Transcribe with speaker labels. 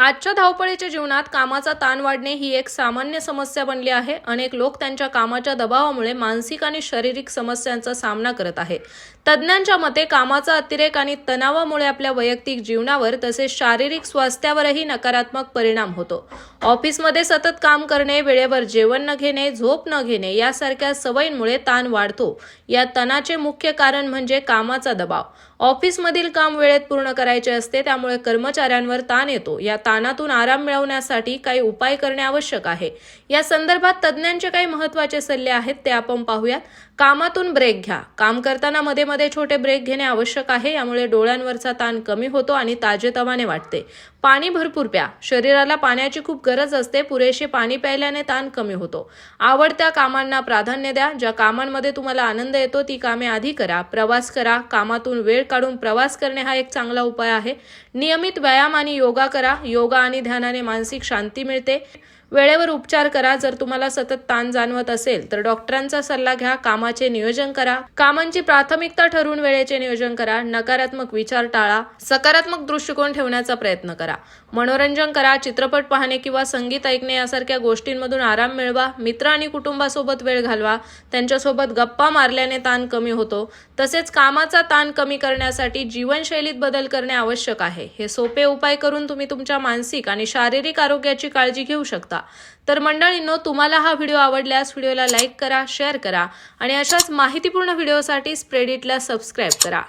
Speaker 1: आजच्या धावपळीच्या जीवनात कामाचा ताण वाढणे ही एक सामान्य समस्या बनली आहे. अनेक लोक त्यांच्या कामाच्या दबावामुळे मानसिक आणि शारीरिक समस्यांचा सामना करत आहे. तज्ज्ञांच्या मते कामाचा अतिरेक आणि तणावामुळे आपल्या वैयक्तिक जीवनावर तसेच शारीरिक स्वास्थ्यावरही नकारात्मक परिणाम होतो. ऑफिसमध्ये सतत काम करणे वेळेवर जेवण न घेणे झोप न घेणे यासारख्या सवयींमुळे ताण वाढतो. या तणाचे मुख्य कारण म्हणजे कामाचा दबाव. ऑफिसमधील काम वेळेत पूर्ण करायचे असते त्यामुळे कर्मचाऱ्यांवर ताण येतो. या ताणातून आराम मिळवण्यासाठी काही उपाय करणे आवश्यक आहे. या संदर्भात तज्ज्ञांचे काही महत्त्वाचे सल्ले आहेत ते आपण पाहूयात. कामातून ब्रेक घ्या. काम करताना मध्ये मध्ये छोटे ब्रेक घेणे आवश्यक आहे. यामुळे डोळ्यांवरचा ताण कमी होतो आणि ताजेतवाने वाटते. पाणी भरपूर प्या. शरीराला पाण्याची खूप गरज असते पुरेसे पाणी प्यायल्याने ताण कमी होतो. आवडत्या कामांना प्राधान्य द्या. ज्या कामांमध्ये तुम्हाला आनंद येतो ती कामे आधी करा. प्रवास करा. कामातून वेळ काढून प्रवास करणे हा एक चांगला उपाय आहे. नियमित व्यायाम आणि योगा करा. योगा आणि ध्यानाने मानसिक शांती मिळते. वेळेवर उपचार करा. जर तुम्हाला सतत ताण जाणवत असेल तर डॉक्टरांचा सल्ला घ्या. कामाचे नियोजन करा. कामांची प्राथमिकता ठरवून वेळेचे नियोजन करा. नकारात्मक विचार टाळा. सकारात्मक दृष्टिकोन ठेवण्याचा प्रयत्न करा. मनोरंजन करा. चित्रपट पाहणे किंवा संगीत ऐकणे यासारख्या गोष्टींमधून आराम मिळवा. मित्र आणि कुटुंबासोबत वेळ घालवा. त्यांच्यासोबत गप्पा मारल्याने ताण कमी होतो. तसेच कामाचा ताण कमी करण्यासाठी जीवनशैलीत बदल करणे आवश्यक आहे. हे सोपे उपाय करून तुम्ही तुमच्या मानसिक आणि शारीरिक आरोग्याची काळजी घेऊ शकता. तर मंडळींनो तुम्हाला हा व्हिडिओ आवडल्यास व्हिडिओला लाईक करा शेअर करा आणि अशाच माहितीपूर्ण व्हिडिओसाठी स्प्रेडिटला सबस्क्राईब करा.